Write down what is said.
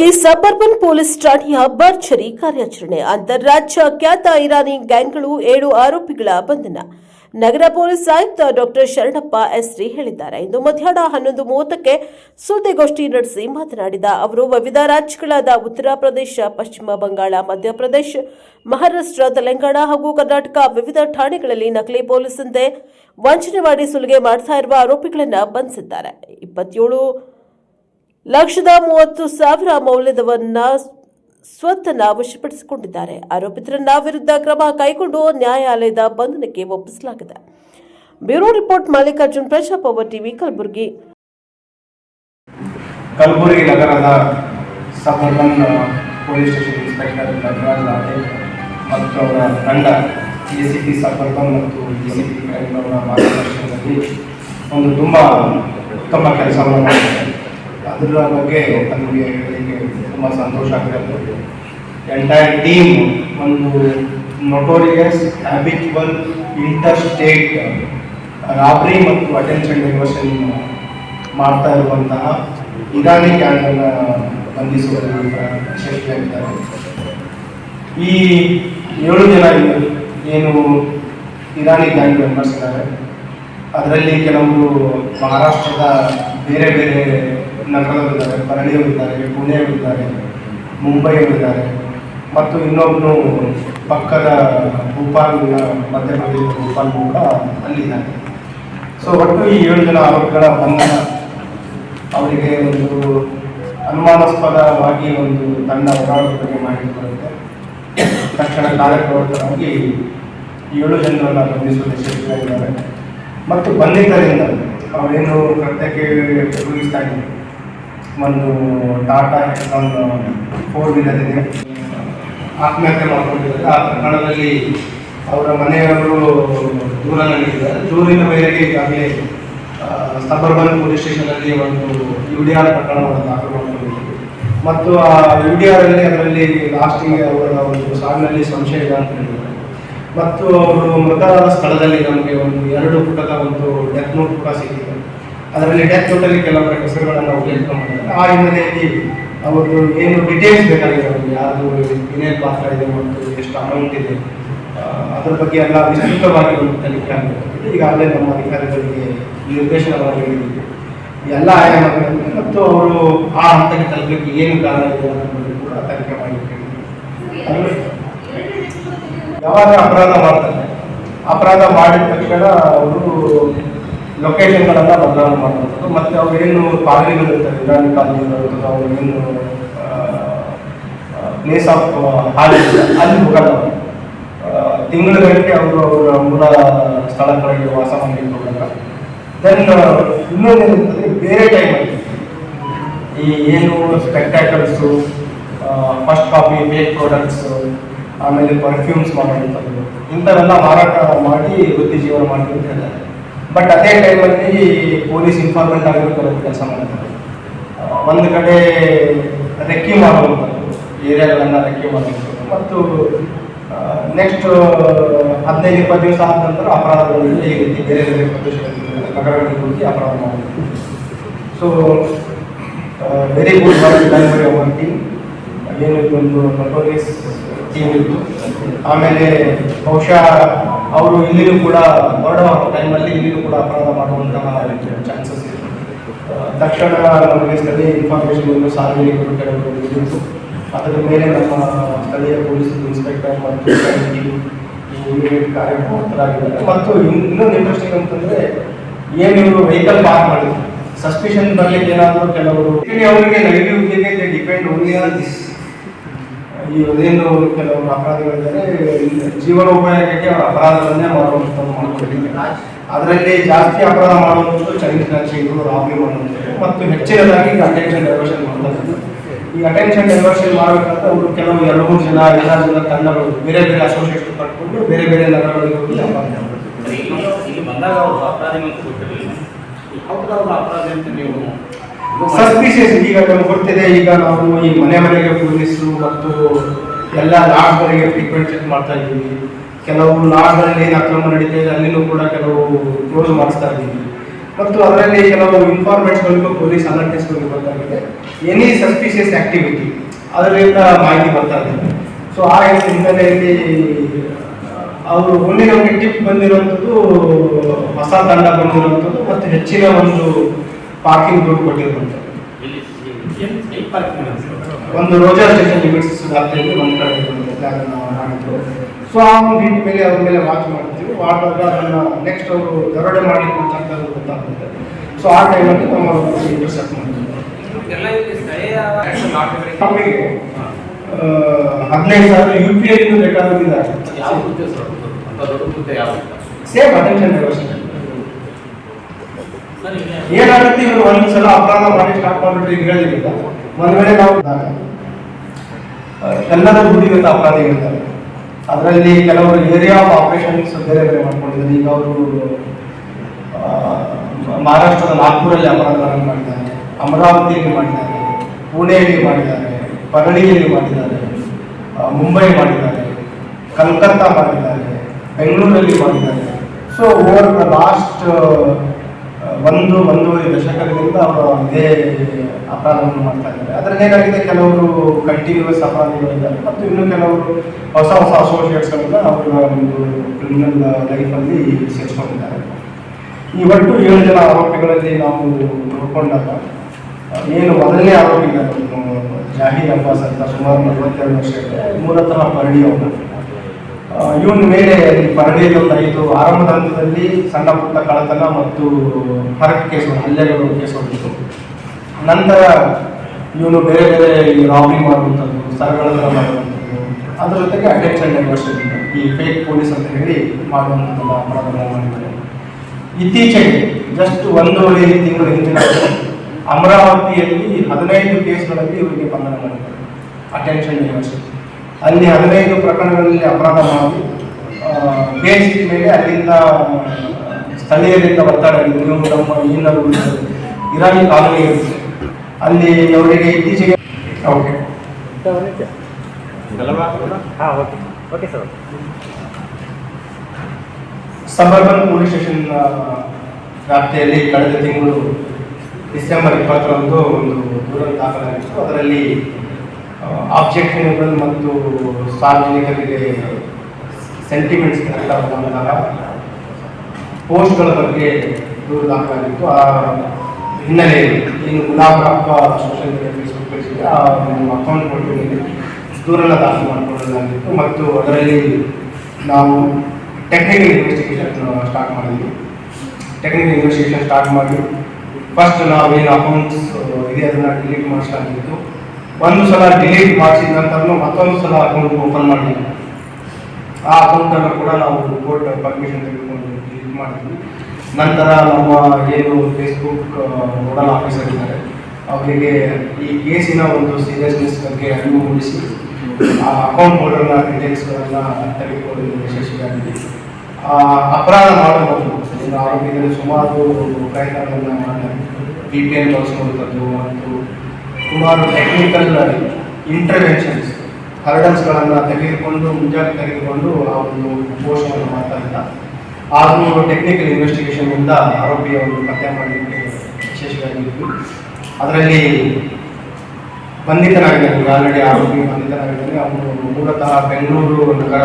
ಶಿವಮೊಗ್ಗಕ್ಕೆ suburban police ಠಾಣೆಯ ಭರ್ಜರಿ ಕಾರ್ಯಾಚರಣೆ, ಅಂತಾರಾಜ್ಯ ಖ್ಯಾತ ಇರಾನಿ ಗ್ಯಾಂಗ್ಗಳು ಏಳು ಆರೋಪಿಗಳ ಬಂಧನ. ನಗರ ಪೊಲೀಸ್ ಆಯುಕ್ತ ಡಾಕ್ಟರ್ ಶರಣಪ್ಪ ಎಸ್ರಿ ಹೇಳಿದ್ದಾರೆ. ಇಂದು ಮಧ್ಯಾಹ್ನ ಹನ್ನೊಂದು ಮೂವತ್ತಕ್ಕೆ ಸುದ್ದಿಗೋಷ್ಠಿ ನಡೆಸಿ ಮಾತನಾಡಿದ ಅವರು, ವಿವಿಧ ರಾಜ್ಯಗಳಾದ ಉತ್ತರ ಪ್ರದೇಶ, ಪಶ್ಚಿಮ ಬಂಗಾಳ ಮಧ್ಯಪ್ರದೇಶ ಮಹಾರಾಷ್ಟ್ರ, ತೆಲಂಗಾಣ ಹಾಗೂ ಕರ್ನಾಟಕ ವಿವಿಧ ಠಾಣೆಗಳಲ್ಲಿ ನಕಲಿ ಪೊಲೀಸಂತೆ ವಂಚನೆ ಮಾಡಿ ಸುಲಿಗೆ ಮಾಡ್ತಾ ಇರುವ ಆರೋಪಿಗಳನ್ನು ಬಂಧಿಸಿದ್ದಾರೆ. ಇಪ್ಪತ್ತೇಳು ಲಕ್ಷದ ಮೂವತ್ತು ಸಾವಿರ ಮೌಲ್ಯದವನ್ನ ಸ್ವತ್ತನ್ನ ವಶಪಡಿಸಿಕೊಂಡಿದ್ದಾರೆ ಆರೋಪಿತರನ್ನ ವಿರುದ್ಧ ಕ್ರಮ ಕೈಗೊಂಡು ನ್ಯಾಯಾಲಯದ ಬಂಧನಕ್ಕೆ ಒಪ್ಪಿಸಲಾಗಿದೆ. Bureau report Mallikarjun Prajapower TV, Kalaburagi. Kalaburagi ನಗರದ suburban police station inspector Nataraj latte ಮತ್ತು ಅವರ ತಂಡ ಎ ಸಿ ಪಿ ಸಬರ್ಬನ್ ಮತ್ತು ಡಿ ಸಿ ಪಿ ಕ್ರೈಮ್ನವರ ಮಾರ್ಗದರ್ಶನದಲ್ಲಿ ಒಂದು ತುಂಬ ಉತ್ತಮ ಕೆಲಸವನ್ನು ಮಾಡಿದ್ದಾರೆ. ಅದರ ಬಗ್ಗೆ ನಮಗೆ ತುಂಬ ಸಂತೋಷ ಆಗಿರುತ್ತೆ ಎಂಟೈರ್ ಟೀಮ್ ಒಂದು notorious habitual inter state robbery ಮತ್ತು ಅಟೆನ್ಷನ್ ಡೈವರ್ಷನ್ ಮಾಡ್ತಾ ಇರುವಂತಹ ಇರಾನಿ ಗ್ಯಾಂಗನ್ನು ಬಂಧಿಸುವಲ್ಲಿ ಯಶಸ್ವಿಯಾಗಿದ್ದಾರೆ ಈ ಏಳು ಜನ ಏನು ಇರಾನಿ ಗ್ಯಾಂಗ್ ಮೆಂಬರ್ಸ್ ಇದ್ದಾರೆ. ಅದರಲ್ಲಿ ಕೆಲವರು ಮಹಾರಾಷ್ಟ್ರದ ಬೇರೆ ಬೇರೆ ನಗರದಲ್ಲಿದ್ದಾರೆ ಪರಳಿಯವರಿದ್ದಾರೆ ಪುಣೆಯವರಿದ್ದಾರೆ ಮುಂಬೈಯವರಿದ್ದಾರೆ ಮತ್ತು ಇನ್ನೊಬ್ಬನು ಪಕ್ಕದ ಭೂಪಾಲ್ ಮಧ್ಯಪ್ರದೇಶ ಭೂಪಾಲ್ ಕೂಡ ಅಲ್ಲಿದ್ದಾರೆ. ಸೊ ಒಟ್ಟು ಈ ಏಳು ಜನ ಆರೋಪಿಗಳ ಬಂಧನ ಅವರಿಗೆ ಒಂದು ಅನುಮಾನಾಸ್ಪದವಾಗಿ ಒಂದು ತಂಡ ಬಗ್ಗೆ ಬರುತ್ತೆ ತಕ್ಷಣ ಕಾರ್ಯಪ್ರವರ್ತನಾಗಿ ಏಳು ಜನರನ್ನು ಬಂಧಿಸುವ ಯಶಸ್ವಿಯಾಗಿದ್ದಾರೆ ಮತ್ತು ಬಂಧಿತರಿಂದ ಅವರೇನು ಕೃತ್ಯಕ್ಕೆ ಉಪಯೋಗಿಸ್ತಾ ಇದ್ದಾರೆ? ಒಂದು ಟಾಟಾ ಒಂದು ಫೋರ್ ವೀಲರ್ ಇದೆ. ಆತ್ಮಹತ್ಯೆ ಮಾಡಿಕೊಂಡಿದ್ದಾರೆ. ಆ ಪ್ರಕರಣದಲ್ಲಿ ಅವರ ಮನೆಯವರು ದೂರ ನೀಡಿದ್ದಾರೆ. ದೂರಿನ ಮೇರೆಗೆ ಈಗಾಗಲೇ ಸಬರ್ಬನ್ ಪೊಲೀಸ್ ಸ್ಟೇಷನಲ್ಲಿ ಒಂದು ಯು ಡಿ ಆರ್ ಪ್ರಕರಣವನ್ನು ದಾಖಲು ಮಾಡಿಕೊಂಡಿದ್ದಾರೆ. ಮತ್ತು ಆ ಯು ಡಿ ಆರ್ ಅಲ್ಲಿ ಅದರಲ್ಲಿ ಲಾಸ್ಟಿಗೆ ಅವರ ಒಂದು ಸಾವಿನಲ್ಲಿ ಸಂಶಯ ಇದೆ ಅಂತ ಹೇಳಿದ್ದಾರೆ. ಮತ್ತು ಅವರು ಮೃತರಾದ ಸ್ಥಳದಲ್ಲಿ ನಮಗೆ ಒಂದು ಎರಡು ಪುಟದ ಒಂದು ಡೆತ್ ನೋಟ್ ಕೂಡ ಸಿಕ್ಕಿದೆ. ಅದರಲ್ಲಿ ಡೆತ್ ಟೋಟಲಿ ಕೆಲವರ ಹೆಸರುಗಳನ್ನು ಉಲ್ಲೇಖ ಮಾಡಿದ್ದಾರೆ ಆ ಹಿನ್ನೆಲೆಯಲ್ಲಿ ಅವರು ಏನು ಡಿಟೇಲ್ಸ್ ಬೇಕಾಗಿದೆ ಅವರಿಗೆ. ಯಾರು ಏನೇನು ಪಾತ್ರ ಇದೆ, ಮತ್ತು ಎಷ್ಟು ಅಮೌಂಟ್ ಇದೆ. ಅದರ ಬಗ್ಗೆ ಎಲ್ಲ ವಿಸ್ತೃತವಾಗಿ ಒಂದು ತನಿಖೆ ಆಗಬೇಕು ಈಗಾಗಲೇ ನಮ್ಮ ಅಧಿಕಾರಿಗಳಿಗೆ ನಿರ್ದೇಶನವಾಗಿ ನೀಡಿದ್ದೀವಿ ಎಲ್ಲ ಆಯಾಮಗಳಲ್ಲಿ ಮತ್ತು ಅವರು ಆ ಹಂತಕ್ಕೆ ತಲುಪಲಿಕ್ಕೆ ಏನು ಕಾರಣ ಇದೆ ಅನ್ನೋದ್ರ ಕೂಡ ತನಿಖೆ ಮಾಡಿ. ಯಾವಾಗ ಅಪರಾಧ ಮಾಡ್ತಾರೆ? ಅಪರಾಧ ಮಾಡಿದ ತಕ್ಷಣ ಅವರು ಲೊಕೇಶನ್ಗಳೆಲ್ಲ ಬದಲಾವಣೆ ಮಾಡುವಂಥದ್ದು ಮತ್ತು ಅವ್ರು ಏನು ಕಾಲನಿಗಳು ಇರ್ತಾರೆ ಇರಾನಿ ಕಾಲನಿಗಳು ಅವರು ಏನು ಪ್ಲೇಸ್ ಆಫ್ ಹಾಲ್ ಅಲ್ಲಿ ಹೋಗಲ್ಲ ತಿಂಗಳುಗಳಿಗೆ ಅವರು ಅವರ ಮೂಲ ಸ್ಥಳಗಳಿಗೆ ವಾಸ ಮಾಡಲಿಕ್ಕೆ ಹೋಗಲ್ಲ. ದೆನ್ ಇನ್ನೊಂದೇನಿರ್ತದೆ ಬೇರೆ ಟೈಮಲ್ಲಿ ಈ ಏನು ಸ್ಪೆಕ್ಟಾಕಲ್ಸು ಫಸ್ಟ್ ಕಾಪಿ ಬೇಕ್ ಪ್ರಾಡಕ್ಟ್ಸು ಆಮೇಲೆ ಪರ್ಫ್ಯೂಮ್ಸ್ ಮಾಡುವಂಥದ್ದು ಇಂಥವೆಲ್ಲ ಮಾರಾಟ ಮಾಡಿ ವೃತ್ತಿ ಜೀವನ ಮಾಡಿ ಅಂತ ಹೇಳ್ತಾರೆ ಬಟ್ ಅದೇ ಟೈಮಲ್ಲಿ ಪೊಲೀಸ್ ಇನ್ಫಾರ್ಮೆಂಟ್ ಆಗಿರೋ ಕೆಲಸ ಮಾಡ್ತಾರೆ. ಒಂದು ಕಡೆ ರೆಕ್ಕಿ ಮಾಡುವಂಥದ್ದು ಏರಿಯಾಗಳನ್ನು ರೆಕ್ಕಿ ಮಾಡುವಂಥದ್ದು ಮತ್ತು ನೆಕ್ಸ್ಟ್ ಹದಿನೈದು, ಇಪ್ಪತ್ತು ದಿವಸ ಆದ ನಂತರ ಅಪರಾಧಗಳಲ್ಲಿ ಈ ರೀತಿ ಬೇರೆ ಬೇರೆ ಪ್ರದೇಶಗಳಲ್ಲಿ ನಗರಗಳಿಗೆ ಹೋಗಿ ಅಪರಾಧ ಮಾಡಿದ್ವಿ so very good work done by team ಏನು ಇದೊಂದು ನಟೋರಿಯಸ್ ಟೀಮ್ ಇತ್ತು. ಆಮೇಲೆ ಬಹುಶಃ ಅವರು ಇಲ್ಲಿಯೂ ಕೂಡ ಹೊರಡುವ ಟೈಮಲ್ಲಿ ಇಲ್ಲಿಯೂ ಕೂಡ ಅಪರಾಧ ಮಾಡುವಂತಹ ಚಾನ್ಸಸ್ ಇದೆ. ತಕ್ಷಣ ನಮಗೆ ಸ್ಥಳೀಯ ಇನ್ಫಾರ್ಮೇಷನ್ ಸಾರ್ವಜನಿಕರು ಕೆಲವರು ಅದರ ಮೇಲೆ ನಮ್ಮ ಸ್ಥಳೀಯ ಪೊಲೀಸ್ ಇನ್ಸ್ಪೆಕ್ಟರ್ ಮತ್ತು ಕಾರ್ಯಪ್ರವೃತ್ತರಾಗಿದ್ದಾರೆ. ಮತ್ತು ಇನ್- ಇನ್ನೊಂದು ಇಂಟ್ರೆಸ್ಟಿಂಗ್ ಅಂತಂದ್ರೆ, ಏನು ಇವರು ವೆಹಿಕಲ್ ಪಾರ್ಕ್ ಮಾಡಿದ್ರು? ಸಸ್ಪಿಷನ್ ಬರ್ಲಿಕ್ಕೆ ಏನಾದರೂ ಕೆಲವರು ಅವರಿಗೆ negative depend only on this ಈ ಏನು ಕೆಲವರು ಅಪರಾಧಗಳಿದ್ದಾರೆ ಜೀವನೋಪಾಯಕ್ಕೆ ಅವರ ಅಪರಾಧಗಳನ್ನೇ ಮಾಡುವಂಥದ್ದು ಅದರಲ್ಲಿ ಜಾಸ್ತಿ ಅಪರಾಧ ಮಾಡುವಂಥದ್ದು ಚೈನೀಸ್ ಸ್ನ್ಯಾಚಿಂಗು ರಾಬರಿ ಮಾಡುವಂಥದ್ದು ಮತ್ತು ಹೆಚ್ಚಿನದಾಗಿ ಅಟೆನ್ಷನ್ ಡೈವರ್ಷನ್ ಮಾಡುವಂಥದ್ದು ಈ ಅಟೆನ್ಷನ್ ಡೈವರ್ಷನ್ ಮಾಡಬೇಕಂತ ಅವರು ಕೆಲವು ಎರಡು ಮೂರು ಜನ, ಎಲ್ಲ ಜನ ತಂಡಗಳು, ಬೇರೆ ಬೇರೆ ಅಸೋಸಿಯೇಷನ್ ಪಡ್ಕೊಂಡು ಬೇರೆ ಬೇರೆ ನಗರಗಳಿಗೆ ಹೋಗಿ ಅಪರಾಧ ಬಂದಾಗ ಅವರು ಅಪರಾಧಿ ಅಂತ ಗೊತ್ತಿರಲಿಲ್ಲ ಯಾವ್ದು ಅವ್ರ ಅಪರಾಧಿ ಅಂತ ನೀವು ಸಸ್ಪಿಷಿಯಸ್ ಈಗ ನಮ್ಗೆ ಗೊತ್ತಿದೆ, ಈಗ ನಾವು ಈ ಮನೆ ಮನೆಗೆ ಪೊಲೀಸರು ಮತ್ತು ಎಲ್ಲ ಲಾಡ್ಗಳಿಗೆ ಟ್ರೀಟ್ಮೆಂಟ್ ಚೆಕ್ ಮಾಡ್ತಾ ಇದ್ದೀವಿ. ಕೆಲವು ಲಾಡ್ಗಳಲ್ಲಿ ಏನು ಅಕ್ರಮ ನಡೀತಾ ಇದೆ, ಅಲ್ಲಿನೂ ಕೂಡ ಕೆಲವು ಕ್ಲೋಸ್ ಮಾಡಿಸ್ತಾ ಇದ್ದೀವಿ. ಮತ್ತು ಅದರಲ್ಲಿ ಕೆಲವು ಇನ್ಫಾರ್ಮೇಟ್ಸ್ಗಳಿಗೂ ಪೊಲೀಸ್ ಅಲರ್ಟ್ನೆಸ್ಗಳಿಗೆ ಗೊತ್ತಾಗಿದೆ ಎನಿ ಸಸ್ಪಿಷಿಯಸ್ ಆಕ್ಟಿವಿಟಿ ಅದರಿಂದ ಮಾಹಿತಿ ಬರ್ತಾ ಇದೆ. ಸೊ ಆ ಹಿನ್ನೆಲೆಯಲ್ಲಿ, ಅವರು ಒಂದೇ ನಮಗೆ ಟಿಪ್ ಬಂದಿರುವಂಥದ್ದು, ಹೊಸ ತಂಡ ಬಂದಿರುವಂಥದ್ದು ಮತ್ತು ಹೆಚ್ಚಿನ ಒಂದು ಪಾರ್ಕಿಂಗ್ ದುಡ್ಡು ಪಾರ್ಕಿಂಗ್ ಒಂದು ರೋಜಾ ಸ್ಟೇಷನ್ ಲಿಮಿಟ್ಸ್ ವ್ಯಾಪ್ತಿಯಲ್ಲಿ ಒಂದು ಕಡೆ ಅದನ್ನು ಮಾಡಿದ್ರು ಸೊ ಆ ಒಂದು ಮೇಲೆ ಅವ್ರ ಮೇಲೆ ವಾಚ್ ಮಾಡ್ತೀವಿ. ವಾಟ್ ಅದನ್ನು ನೆಕ್ಸ್ಟ್ ಅವರು ದರೋಡೆ ಮಾಡಿ ಅಂತ ಗೊತ್ತಾಗುತ್ತೆ. ಸೊ ಆ ಟೈಮಲ್ಲಿ ನಮ್ಮ ಇಂಟರ್ಸೆಪ್ಟ್ ಮಾಡ್ತೀವಿ ನಮಗೆ ಹದಿನೈದು ಸಾವಿರ ಯು ಪಿ ಐ ಬೇಕಾಗಿದ್ದಾರೆ ಸೇಮ್ ಅಟೆನ್ಷನ್ ವ್ಯವಸ್ಥೆ. ಏನಾಗುತ್ತೆ ಇವರು ಒಂದು ಸಲ ಅಪರಾಧ ಮಾಡಿ ಸ್ಟಾರ್ಟ್ ಮಾಡಿಬಿಟ್ರೆ ಈಗ ಹೇಳಿದ್ರಿಂದ ಒಂದ್ ವೇಳೆ ನಾವು ಎಲ್ಲರ ಎಲ್ಲರ ಅಪರಾಧ ಇರ್ತಾರೆ. ಅದರಲ್ಲಿ ಕೆಲವರು ಏರಿಯಾ ಆಫ್ ಆಪರೇಷನ್ಸ್ ಬೇರೆ ಬೇರೆ ಮಾಡ್ಕೊಂಡಿದ್ದಾರೆ. ಈಗ ಅವರು ಮಹಾರಾಷ್ಟ್ರದ ನಾಗ್ಪುರಲ್ಲಿ ಅಪರಾಧಗಳನ್ನು ಮಾಡಿದ್ದಾರೆ ಅಮರಾವತಿಯಲ್ಲಿ ಮಾಡಿದ್ದಾರೆ ಪುಣೆಯಲ್ಲಿ ಮಾಡಿದ್ದಾರೆ. ಪರಳಿಯಲ್ಲಿ ಮಾಡಿದ್ದಾರೆ. ಮುಂಬೈ ಮಾಡಿದ್ದಾರೆ. ಕಲ್ಕತ್ತಾ ಮಾಡಿದ್ದಾರೆ. ಬೆಂಗಳೂರಲ್ಲಿ ಮಾಡಿದ್ದಾರೆ. ಸೊ ಓವರ್ ದ ಲಾಸ್ಟ್ ಒಂದು ಒಂದೂವರೆ ದಶಕದಿಂದ ಅವರು ಇದೇ ಅಪರಾಧವನ್ನು ಮಾಡ್ತಾ ಇದ್ದಾರೆ. ಅದರಲ್ಲಿ ಏನಾಗಿದೆ? ಕೆಲವರು ಕಂಟಿನ್ಯೂಸ್ ಅಪರಾಧಿಗಳಿದ್ದಾರೆ ಮತ್ತು ಇನ್ನು ಕೆಲವರು ಹೊಸ ಹೊಸ ಅಸೋಸಿಯೇಟ್ಸ್ಗಳನ್ನ ಅವರ ಒಂದು ಕ್ರಿಮಿನಲ್ ಲೈಫಲ್ಲಿ ಸೇರಿಸ್ಕೊಂಡಿದ್ದಾರೆ. ಈ ಒಟ್ಟು ಏಳು ಜನ ಆರೋಪಿಗಳಲ್ಲಿ ನಾವು ನೋಡ್ಕೊಂಡಾಗ ಏನು ಮೊದಲನೇ ಆರೋಪಿ ಇದ್ದಾರೆ ಜಾಹೀರ್ ಅಬ್ಬಾಸ್ ಅಂತ ಸುಮಾರು ನಲವತ್ತೆರಡು ವರ್ಷ ಇದೆ ಮೂಲತಃ ಪರಡಿ ಅವನು ಇವನ ಮೇಲೆ ಪರಡಿಯಲ್ಲಿ ಒಂದು ಐದು ಆರಂಭದ ಸಣ್ಣ ಪುಟ್ಟ ಕಳತನ ಮತ್ತು ಹರಕ್ ಕೇಸುಗಳು ಹಲ್ಲೆಗಳು ಕೇಸುಗಳಿತ್ತು ನಂತರ ಇವನು ಬೇರೆ ಬೇರೆ ಈ ರಾಬರಿ ಮಾಡುವಂಥದ್ದು ಸರಗಳನ್ನ ಮಾಡುವಂಥದ್ದು, ಅದ್ರ ಜೊತೆಗೆ ಅಟೆನ್ಷನ್ ಡೈವರ್ಷನ್ ಈ ಫೇಕ್ ಪೊಲೀಸ್ ಅಂತ ಹೇಳಿ ಮಾಡುವಂಥದ್ದೆಲ್ಲ ಅಪರಾಧಗಳನ್ನ ಮಾಡಿದ್ದಾರೆ. ಇತ್ತೀಚೆಗೆ ಜಸ್ಟ್ ಒಂದೂವರೆ ತಿಂಗಳ ಹಿಂದಿನ ಅಮರಾವತಿಯಲ್ಲಿ ಹದಿನೈದು ಕೇಸ್ಗಳಲ್ಲಿ ಇವರಿಗೆ ಬಂಧನ ಮಾಡಿದ್ದಾರೆ. ಅಟೆನ್ಷನ್ ಯೂನಿವರ್ಸಿಟಿ ಅಲ್ಲಿ ಹದಿನೈದು ಪ್ರಕರಣಗಳಲ್ಲಿ ಅಪರಾಧ ಮಾಡಿ ಬೇಸಿಕ್ ಮೇಲೆ ಅಲ್ಲಿಂದ ಸ್ಥಳೀಯರಿಂದ ಒತ್ತಡ ನೀವು ನಮ್ಮ ಇನ್ನರು ಇರಾನಿ ಕಾಲೋನಿ ಇರುತ್ತೆ ಅಲ್ಲಿ ಅವರಿಗೆ ಇತ್ತೀಚೆಗೆ ಓಕೆ ಸಬರ್ಬನ್ ಪೊಲೀಸ್ ಸ್ಟೇಷನ್ ವ್ಯಾಪ್ತಿಯಲ್ಲಿ ಕಳೆದ ತಿಂಗಳು ಡಿಸೆಂಬರ್ ಇಪ್ಪತ್ತರಂದು ಒಂದು ದೂರ ದಾಖಲಾಗಿತ್ತು ಅದರಲ್ಲಿ ಆಬ್ಜೆಕ್ಷನ್ಗಳು ಮತ್ತು ಸಾರ್ವಜನಿಕರಿಗೆ ಸೆಂಟಿಮೆಂಟ್ಸ್ ಎಲ್ಲ ಬಂದಾಗ ಪೋಸ್ಟ್ಗಳ ಬಗ್ಗೆ ದೂರು ದಾಖಲಾಗಿತ್ತು ಆ ಹಿನ್ನೆಲೆಯಲ್ಲಿ ಏನು ಗುಲಾಬರಪ್ಪ ಸೋಷಿಯಲ್ ಮೀಡಿಯಾ ಫೇಸ್ಬುಕ್ ಪೇಜ್ಗೆ ಆ ಒಂದು ಅಕೌಂಟ್ ಕೊಟ್ಟು ದೂರನ್ನ ದಾಖಲು ಮಾಡಿಕೊಳ್ಳಲಾಗಿತ್ತು ಮತ್ತು ಅದರಲ್ಲಿ ನಾವು ಟೆಕ್ನಿಕಲ್ ಇನ್ವೆಸ್ಟಿಗೇಷನ್ ಸ್ಟಾರ್ಟ್ ಮಾಡಿದ್ವಿ. ಟೆಕ್ನಿಕಲ್ ಇನ್ವೆಸ್ಟಿಗೇಷನ್ ಸ್ಟಾರ್ಟ್ ಮಾಡಿ ಫಸ್ಟ್ ನಾವೇನು ಅಕೌಂಟ್ಸ್ ಇದೆ ಅದನ್ನು ಡಿಲೀಟ್ ಮಾಡಿಸಲಾಗಿತ್ತು. ಒಂದು ಸಲ ಡಿಲೀಟ್ ಮಾಡಿಸಿದ ನಂತರ ಮತ್ತೊಂದು ಸಲ ಅಕೌಂಟ್ ಓಪನ್ ಮಾಡಿದ್ವಿ ಆ ಅಕೌಂಟನ್ನು ಕೂಡ ನಾವು ಕೋರ್ಟ್ ಪರ್ಮಿಷನ್ ತೆಗೆದುಕೊಂಡು ಡಿಲೀಟ್ ಮಾಡಿದ್ವಿ ನಂತರ ನಮ್ಮ ಏನು ಫೇಸ್ಬುಕ್ ನೋಡಲ್ ಆಫೀಸರ್ ಇದ್ದಾರೆ. ಅವರಿಗೆ ಈ ಕೇಸಿನ ಒಂದು ಸೀರಿಯಸ್ನೆಸ್ ಬಗ್ಗೆ ಅರಿವು ಮೂಡಿಸಿ ಆ ಅಕೌಂಟ್ ಹೋಲ್ಡರ್ನ ಡೀಟೇಲ್ಸ್ಗಳನ್ನು ತೆಗೆದುಕೊಳ್ಳಲು ಯಶಸ್ವಿಯಾಗಿದೆ ಅಪರಾಧ ಮಾಡಬಹುದು. ಒಂದು ಆರೋಗ್ಯದಲ್ಲಿ ಸುಮಾರು ಪ್ರಯತ್ನಗಳನ್ನು ಮಾಡಿ ಬಿ ಪಿ ಎನ್ ಬಳಸುವಂಥದ್ದು ಮತ್ತು ಸುಮಾರು ಟೆಕ್ನಿಕಲ್ ಇಂಟರ್ವೆನ್ಷನ್ಸ್ ಹರ್ಡಲ್ಸ್ಗಳನ್ನು ತೆಗೆದುಕೊಂಡು ಮುಂಜಾನೆ ತೆಗೆದುಕೊಂಡು ಆ ಒಂದು ಘೋಷಣೆಯನ್ನು ಮಾಡ್ತಾ ಇದ್ದ. ಆದರೂ ಟೆಕ್ನಿಕಲ್ ಇನ್ವೆಸ್ಟಿಗೇಷನ್ನಿಂದ ಒಂದು ಪತ್ತೆ ಮಾಡಲಿಕ್ಕೆ ವಿಶೇಷವಾಗಿತ್ತು ಅದರಲ್ಲಿ ಬಂಧಿತನಾಗಿದ್ದಾನೆ ಆಲ್ರೆಡಿ ಆರೋಪಿ ಬಂಧಿತನಾಗಿದ್ದಾನೆ. ಅವನು ಮೂಲತಃ ಬೆಂಗಳೂರು ನಗರ